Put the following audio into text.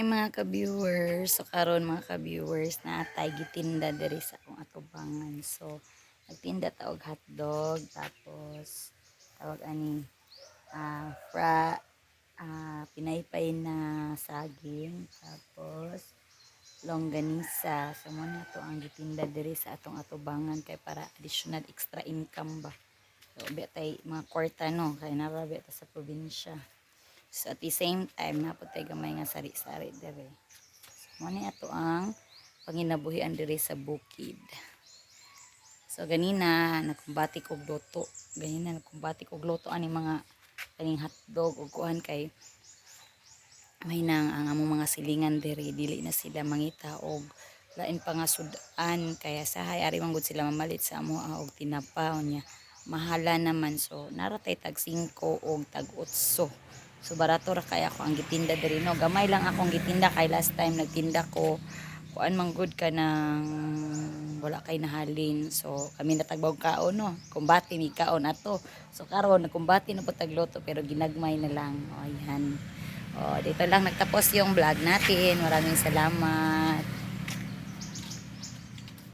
Ay mga ka-viewers, so karon mga ka-viewers na atay gitinda diri sa akong atubangan. So nagtinda ta og hotdog tapos tawag ani ah fra ah, pinaypay na saging tapos longganisa. So mo na to ang gitinda diri sa atong atubangan kay para additional extra income ba. So betay mga kwarta no kay narabi ta sa probinsya. So at the same time, naputay gamay nga sari-sari dire. So, ni ato ang panginabuhian dire sa bukid. So ganina nagkumbati kog luto. Ganina nagkumbati kog luto ani mga kaning hotdog ug kuan kay may nang ang among mga silingan dire dili na sila mangita og lain pa nga sudan kaya sahay ari man sila mamalit sa amo og tinapaw niya mahala naman so naratay tag 5 og tag 8 So barato ra kay ako ang gitinda diri no. Gamay lang akong gitinda kay last time nagtinda ko kuan man good ka ng wala kay nahalin. So kami natagbaw kaon no. Kumbati mi kaon ato. So karon nagkumbati na po tagloto pero ginagmay na lang. O ayan. O dito lang nagtapos yung vlog natin. Maraming salamat.